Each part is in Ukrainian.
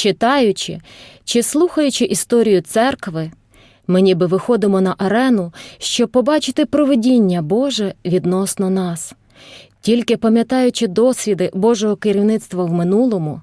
Читаючи чи слухаючи історію церкви, ми ніби виходимо на арену, щоб побачити проведіння Боже відносно нас. Тільки пам'ятаючи досвіди Божого керівництва в минулому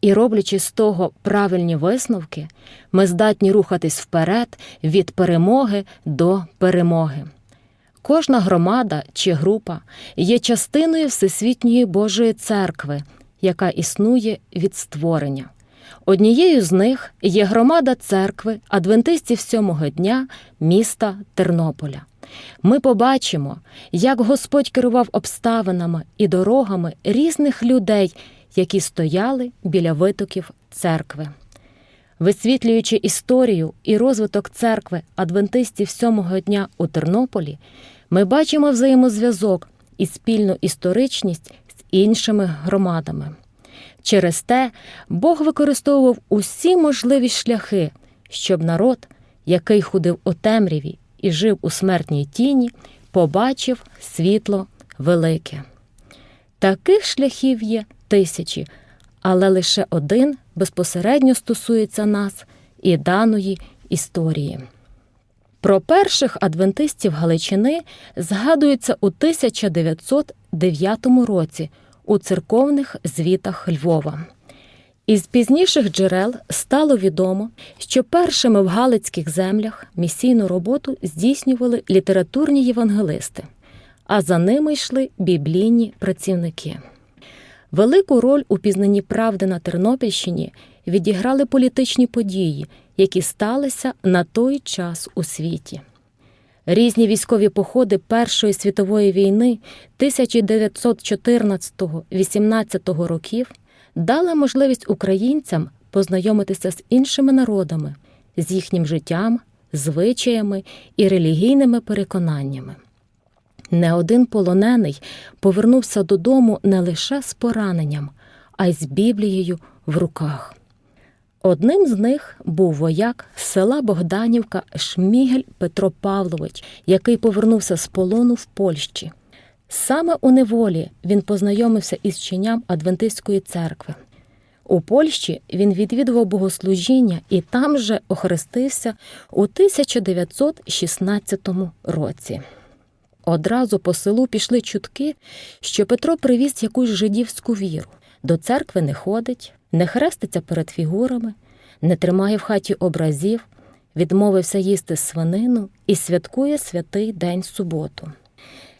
і роблячи з того правильні висновки, ми здатні рухатись вперед від перемоги до перемоги. Кожна громада чи група є частиною Всесвітньої Божої церкви, яка існує від створення. Однією з них є громада церкви адвентистів сьомого дня міста Тернополя. Ми побачимо, як Господь керував обставинами і дорогами різних людей, які стояли біля витоків церкви. Висвітлюючи історію і розвиток церкви адвентистів сьомого дня у Тернополі, ми бачимо взаємозв'язок і спільну історичність з іншими громадами. Через те Бог використовував усі можливі шляхи, щоб народ, який ходив у темряві і жив у смертній тіні, побачив світло велике. Таких шляхів є тисячі, але лише один безпосередньо стосується нас і даної історії. Про перших адвентистів Галичини згадується у 1909 році у церковних звітах Львова. Із пізніших джерел стало відомо, що першими в Галицьких землях місійну роботу здійснювали літературні євангелисти, а за ними йшли біблійні працівники. Велику роль у пізнанні правди на Тернопільщині відіграли політичні події, які сталися на той час у світі. Різні військові походи Першої світової війни 1914-18 років дали можливість українцям познайомитися з іншими народами, з їхнім життям, звичаями і релігійними переконаннями. Не один полонений повернувся додому не лише з пораненням, а й з Біблією в руках. Одним з них був вояк з села Богданівка Шмігель Петро Павлович, який повернувся з полону в Польщі. Саме у неволі він познайомився із вченням Адвентистської церкви. У Польщі він відвідував богослужіння і там же охрестився у 1916 році. Одразу по селу пішли чутки, що Петро привіз якусь жидівську віру. До церкви не ходить, не хреститься перед фігурами, не тримає в хаті образів, відмовився їсти свинину і святкує святий день суботу.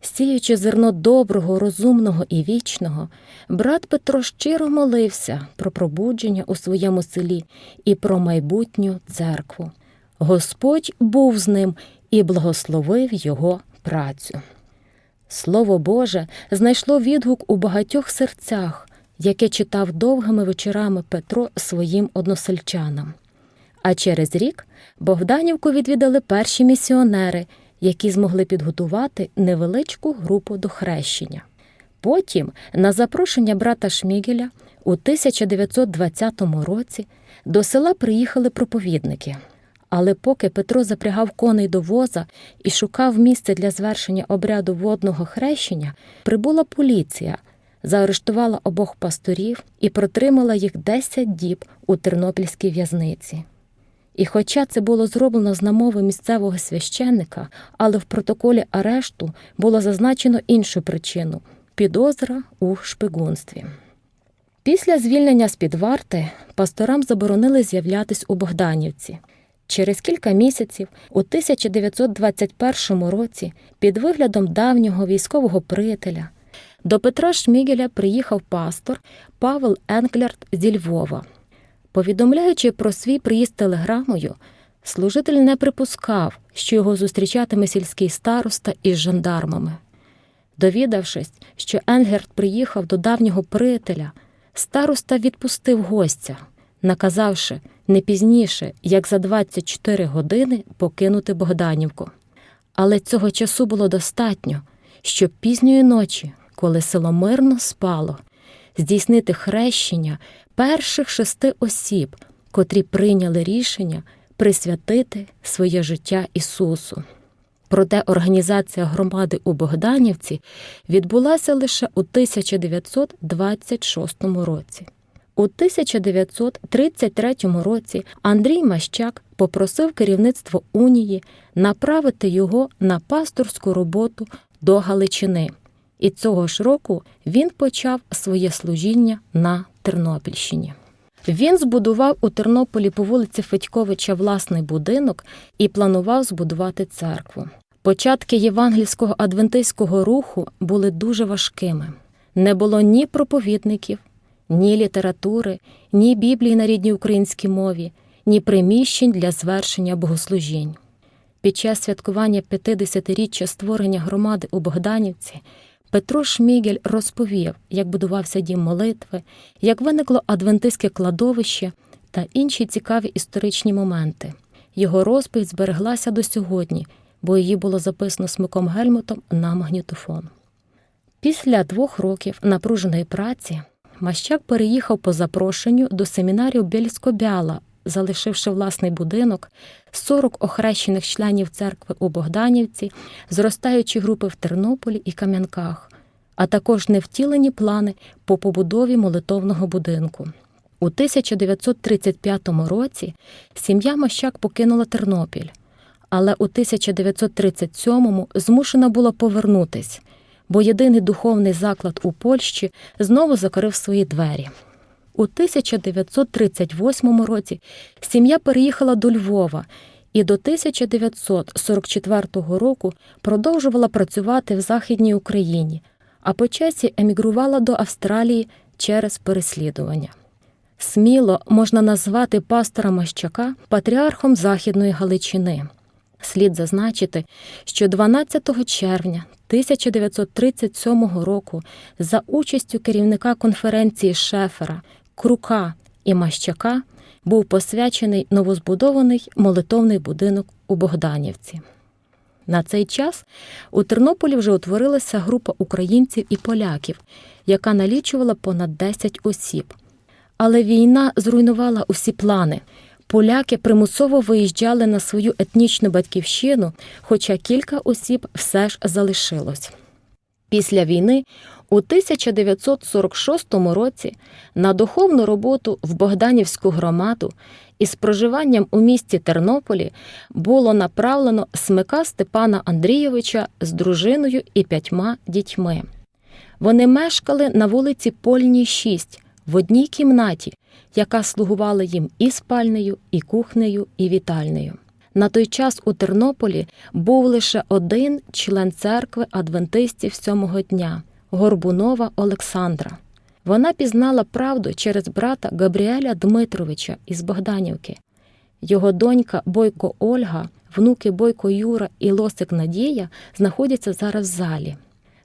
Сіючи зерно доброго, розумного і вічного, брат Петро щиро молився про пробудження у своєму селі і про майбутню церкву. Господь був з ним і благословив його працю. Слово Боже знайшло відгук у багатьох серцях, яке читав довгими вечорами Петро своїм односельчанам. А через рік Богданівку відвідали перші місіонери, які змогли підготувати невеличку групу до хрещення. Потім, на запрошення брата Шмігеля, у 1920 році до села приїхали проповідники. Але поки Петро запрягав коней до воза і шукав місце для звершення обряду водного хрещення, прибула поліція, заарештувала обох пасторів і протримала їх 10 діб у тернопільській в'язниці. І хоча це було зроблено з намови місцевого священника, але в протоколі арешту було зазначено іншу причину підозра у шпигунстві. Після звільнення з під варти пасторам заборонили з'являтись у Богданівці. Через кілька місяців, у 1921 році, під виглядом давнього військового приятеля, до Петра Шмігеля приїхав пастор Павел Енклярд зі Львова. Повідомляючи про свій приїзд телеграмою, служитель не припускав, що його зустрічатиме сільський староста із жандармами. Довідавшись, що Енгерт приїхав до давнього приятеля, староста відпустив гостя, наказавши не пізніше, як за 24 години покинути Богданівку. Але цього часу було достатньо, щоб пізньої ночі, коли село мирно спало, здійснити хрещення перших шести осіб, котрі прийняли рішення присвятити своє життя Ісусу. Проте організація громади у Богданівці відбулася лише у 1926 році. У 1933 році Андрій Мащак попросив керівництво унії направити його на пасторську роботу до Галичини. І цього ж року він почав своє служіння на Тернопільщині. Він збудував у Тернополі по вулиці Федьковича власний будинок і планував збудувати церкву. Початки євангельського адвентистського руху були дуже важкими. Не було ні проповідників, ні літератури, ні біблії на рідній українській мові, ні приміщень для звершення богослужінь. Під час святкування 50-річчя створення громади у Богданівці Петро Шмігель розповів, як будувався дім молитви, як виникло адвентистське кладовище та інші цікаві історичні моменти. Його розповідь збереглася до сьогодні, бо її було записано Смиком Гельмутом на магнітофон. Після двох років напруженої праці Мащак переїхав по запрошенню до семінарію Бєльсько-Бяла, залишивши власний будинок, 40 охрещених членів церкви у Богданівці, зростаючі групи в Тернополі і Кам'янках, а також невтілені плани по побудові молитовного будинку. У 1935 році сім'я Мащак покинула Тернопіль, але у 1937-му змушена була повернутись, бо єдиний духовний заклад у Польщі знову закрив свої двері. У 1938 році сім'я переїхала до Львова і до 1944 року продовжувала працювати в Західній Україні, а по часі емігрувала до Австралії через переслідування. Сміло можна назвати пастора Мащака патріархом Західної Галичини. Слід зазначити, що 12 червня 1937 року за участю керівника конференції Шефера, Крука і Мащака був посвячений новозбудований молитовний будинок у Богданівці. На цей час у Тернополі вже утворилася група українців і поляків, яка налічувала понад 10 осіб. Але війна зруйнувала усі плани. Поляки примусово виїжджали на свою етнічну батьківщину, хоча кілька осіб все ж залишилось. Після війни у 1946 році на духовну роботу в Богданівську громаду із проживанням у місті Тернополі було направлено смика Степана Андрійовича з дружиною і п'ятьма дітьми. Вони мешкали на вулиці Польній, 6, в одній кімнаті, яка слугувала їм і спальнею, і кухнею, і вітальнею. На той час у Тернополі був лише один член церкви адвентистів сьомого дня Горбунова Олександра. Вона пізнала правду через брата Габріеля Дмитровича із Богданівки. Його донька Бойко Ольга, внуки Бойко Юра і Лосик Надія знаходяться зараз в залі.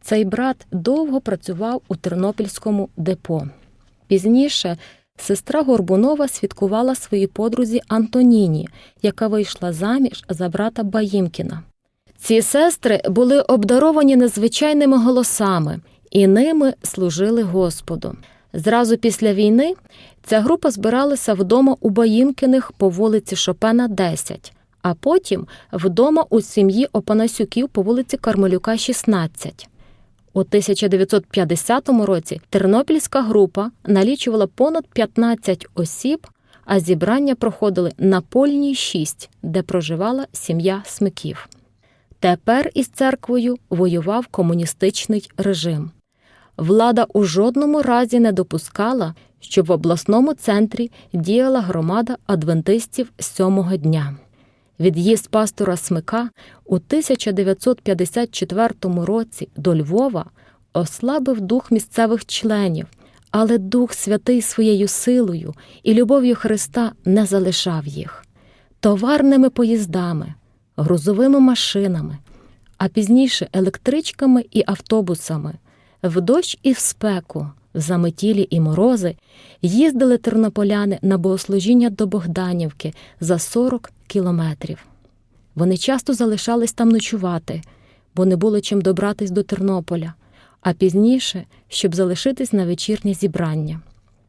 Цей брат довго працював у Тернопільському депо. Пізніше сестра Горбунова святкувала своїй подрузі Антоніні, яка вийшла заміж за брата Баїмкіна. Ці сестри були обдаровані незвичайними голосами і ними служили Господу. Зразу після війни ця група збиралася вдома у Баїмкіних по вулиці Шопена, 10, а потім вдома у сім'ї Опанасюків по вулиці Кармелюка, 16. У 1950 році тернопільська група налічувала понад 15 осіб, а зібрання проходили на Польній 6, де проживала сім'я Смиків. Тепер із церквою воював комуністичний режим. Влада у жодному разі не допускала, щоб в обласному центрі діяла громада адвентистів сьомого дня. Від'їзд пастора Смика у 1954 році до Львова ослабив дух місцевих членів, але Дух Святий своєю силою і любов'ю Христа не залишав їх. Товарними поїздами, грузовими машинами, а пізніше електричками і автобусами, в дощ і в спеку, в заметілі і морози їздили тернополяни на богослужіння до Богданівки за 40 кілометрів. Вони часто залишались там ночувати, бо не було чим добратись до Тернополя, а пізніше, щоб залишитись на вечірнє зібрання.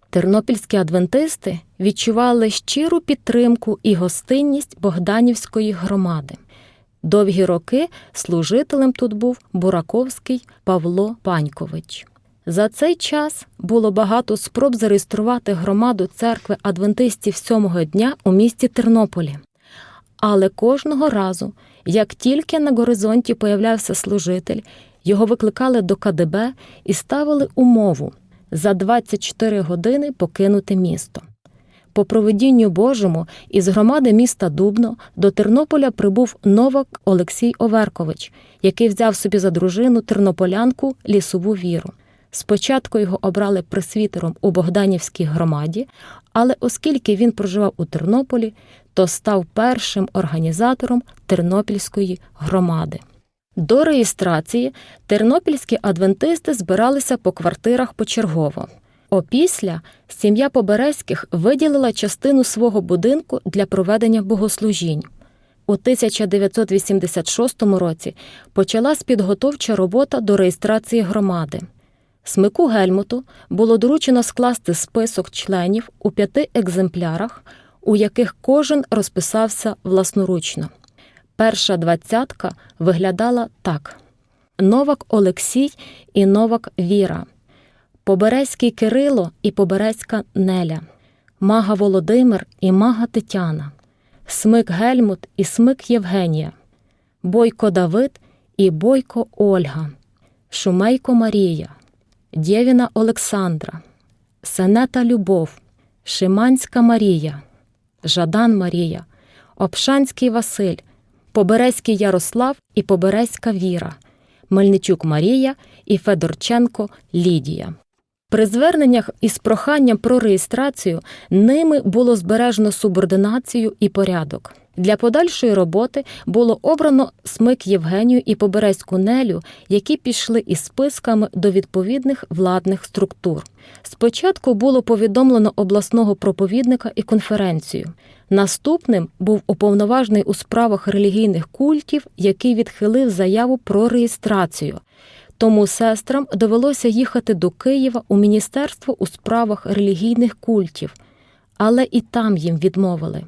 Тернопільські адвентисти відчували щиру підтримку і гостинність Богданівської громади. Довгі роки служителем тут був Бураковський Павло Панькович. За цей час було багато спроб зареєструвати громаду церкви адвентистів сьомого дня у місті Тернополі. Але кожного разу, як тільки на горизонті появлявся служитель, його викликали до КДБ і ставили умову за 24 години покинути місто. По проведінню Божому із громади міста Дубно до Тернополя прибув Новак Олексій Оверкович, який взяв собі за дружину тернополянку лісову віру. Спочатку його обрали пресвітером у Богданівській громаді, але оскільки він проживав у Тернополі, то став першим організатором Тернопільської громади. До реєстрації тернопільські адвентисти збиралися по квартирах почергово. Опісля сім'я Поберезьких виділила частину свого будинку для проведення богослужінь. У 1986 році почалась підготовча робота до реєстрації громади. Смику Гельмуту було доручено скласти список членів у п'яти екземплярах, у яких кожен розписався власноручно. Перша двадцятка виглядала так: Новак Олексій і Новак Віра, Поберезький Кирило і Поберезька Неля, Мага Володимир і Мага Тетяна, Смик Гельмут і Смик Євгенія, Бойко Давид і Бойко Ольга, Шумейко Марія, Дєвіна Олександра, Сенета Любов, Шиманська Марія, Жадан Марія, Обшанський Василь, Поберезький Ярослав і Поберезька Віра, Мельничук Марія і Федорченко Лідія. При зверненнях із проханням про реєстрацію ними було збережено субординацію і порядок. Для подальшої роботи було обрано смик Євгенію і Поберезьку Нелю, які пішли із списками до відповідних владних структур. Спочатку було повідомлено обласного проповідника і конференцію. Наступним був уповноважений у справах релігійних культів, який відхилив заяву про реєстрацію. Тому сестрам довелося їхати до Києва у Міністерство у справах релігійних культів, але і там їм відмовили.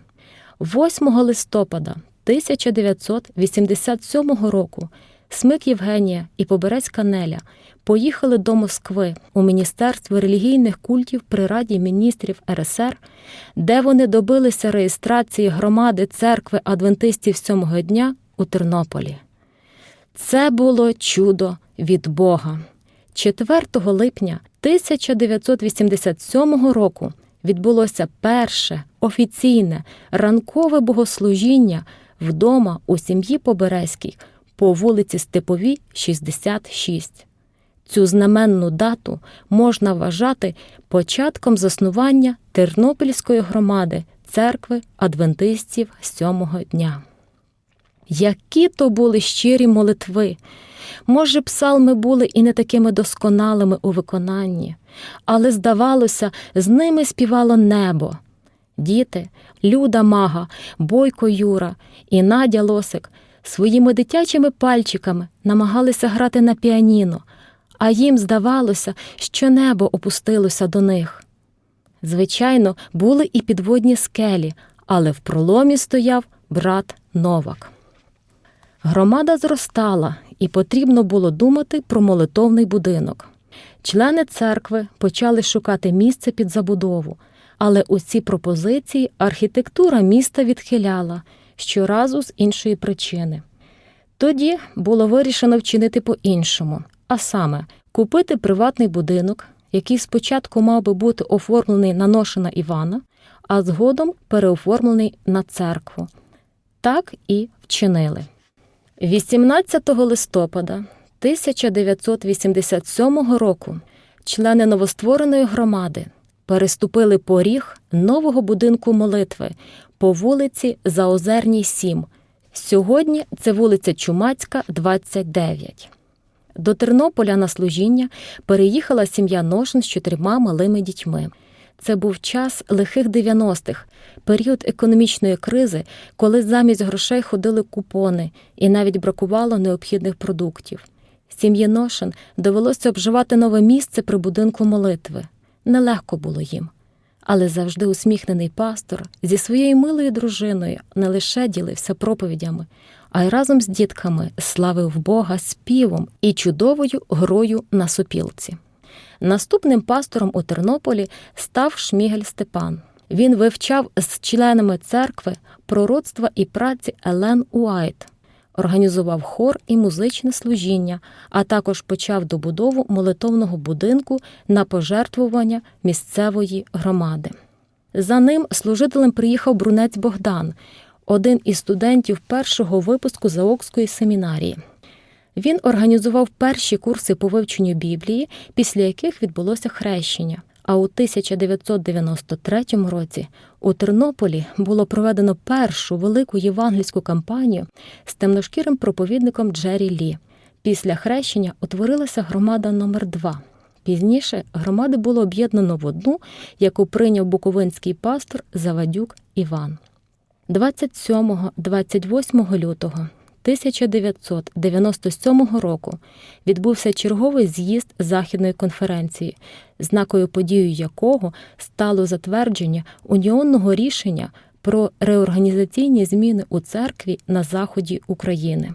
8 листопада 1987 року Смик Євгенія і Поберезька Неля поїхали до Москви у Міністерство релігійних культів при Раді міністрів РСР, де вони добилися реєстрації громади церкви адвентистів сьомого дня у Тернополі. Це було чудо від Бога. 4 липня 1987 року відбулося перше офіційне ранкове богослужіння вдома у сім'ї Поберезькій по вулиці Степовій, 66. Цю знаменну дату можна вважати початком заснування Тернопільської громади церкви адвентистів сьомого дня. Які то були щирі молитви. Може, псалми були і не такими досконалими у виконанні, але, здавалося, з ними співало небо. Діти, Люда Мага, Бойко Юра і Надя Лосик своїми дитячими пальчиками намагалися грати на піаніно, а їм здавалося, що небо опустилося до них. Звичайно, були і підводні скелі, але в проломі стояв брат Новак. Громада зростала, і потрібно було думати про молитовний будинок. Члени церкви почали шукати місце під забудову, але у ці пропозиції архітектура міста відхиляла щоразу з іншої причини. Тоді було вирішено вчинити по-іншому, а саме купити приватний будинок, який спочатку мав би бути оформлений на Ношина Івана, а згодом переоформлений на церкву. Так і вчинили. 18 листопада 1987 року члени новоствореної громади переступили поріг нового будинку молитви по вулиці Заозерній, 7. Сьогодні це вулиця Чумацька, 29. До Тернополя на служіння переїхала сім'я Ношин з чотирма малими дітьми. Це був час лихих 90-х, період економічної кризи, коли замість грошей ходили купони і навіть бракувало необхідних продуктів. Сім'ї Ношин довелося обживати нове місце при будинку молитви. Нелегко було їм. Але завжди усміхнений пастор зі своєю милою дружиною не лише ділився проповідями, а й разом з дітками славив Бога співом і чудовою грою на сопілці. Наступним пастором у Тернополі став Шмігель Степан. Він вивчав з членами церкви пророцтва і праці Елен Уайт, організував хор і музичне служіння, а також почав добудову молитовного будинку на пожертвування місцевої громади. За ним служителем приїхав брунець Богдан, один із студентів першого випуску Заокської семінарії. Він організував перші курси по вивченню Біблії, після яких відбулося хрещення. А у 1993 році у Тернополі було проведено першу велику євангельську кампанію з темношкірим проповідником Джері Лі. Після хрещення утворилася громада номер 2 Пізніше громади було об'єднано в одну, яку прийняв буковинський пастор Завадюк Іван. 27-28 лютого 1997 року відбувся черговий з'їзд Західної конференції, знакою подією якого стало затвердження уніонного рішення про реорганізаційні зміни у церкві на заході України.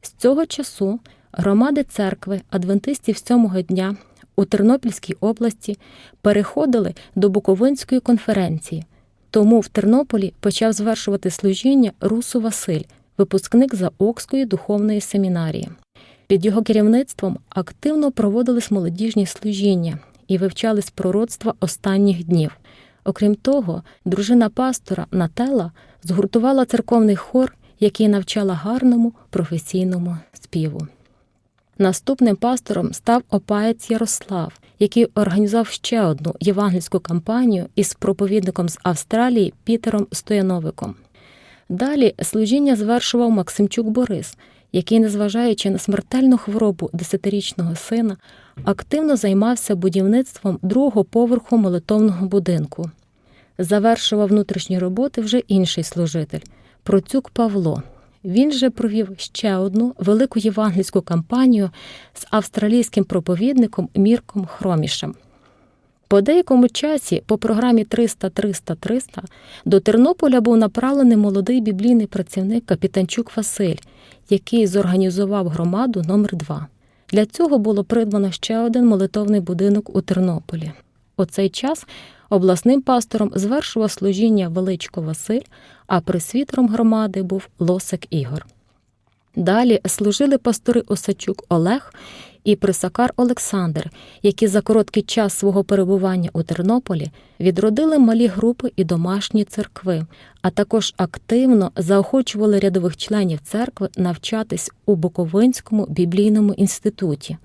З цього часу громади церкви адвентистів сьомого дня у Тернопільській області переходили до Буковинської конференції. Тому в Тернополі почав звершувати служіння Русу Василь, випускник Заокської духовної семінарії. Під його керівництвом активно проводились молодіжні служіння і вивчались пророцтва останніх днів. Окрім того, дружина пастора Нателла згуртувала церковний хор, який навчала гарному професійному співу. Наступним пастором став опаєць Ярослав, який організував ще одну євангельську кампанію із проповідником з Австралії Пітером Стояновиком. Далі служіння звершував Максимчук Борис, який, незважаючи на смертельну хворобу десятирічного сина, активно займався будівництвом другого поверху молитовного будинку. Завершував внутрішні роботи вже інший служитель Процюк Павло. Він же провів ще одну велику євангельську кампанію з австралійським проповідником Мірком Хромішем. По деякому часі, по програмі 300-300-300, до Тернополя був направлений молодий біблійний працівник Капітанчук Василь, який зорганізував громаду номер 2 Для цього було придбано ще один молитовний будинок у Тернополі. У цей час обласним пастором звершував служіння Величко Василь, а присвітером громади був Лосик Ігор. Далі служили пастори Осачук Олег і Присакар Олександр, які за короткий час свого перебування у Тернополі відродили малі групи і домашні церкви, а також активно заохочували рядових членів церкви навчатись у Буковинському біблійному інституті.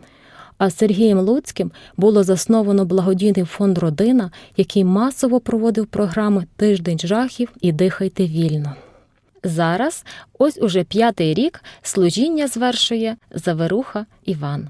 А Сергієм Луцьким було засновано благодійний фонд Родина, який масово проводив програми Тиждень жахів і дихайте вільно. Зараз, ось уже п'ятий рік, служіння звершує Заверуха Іван.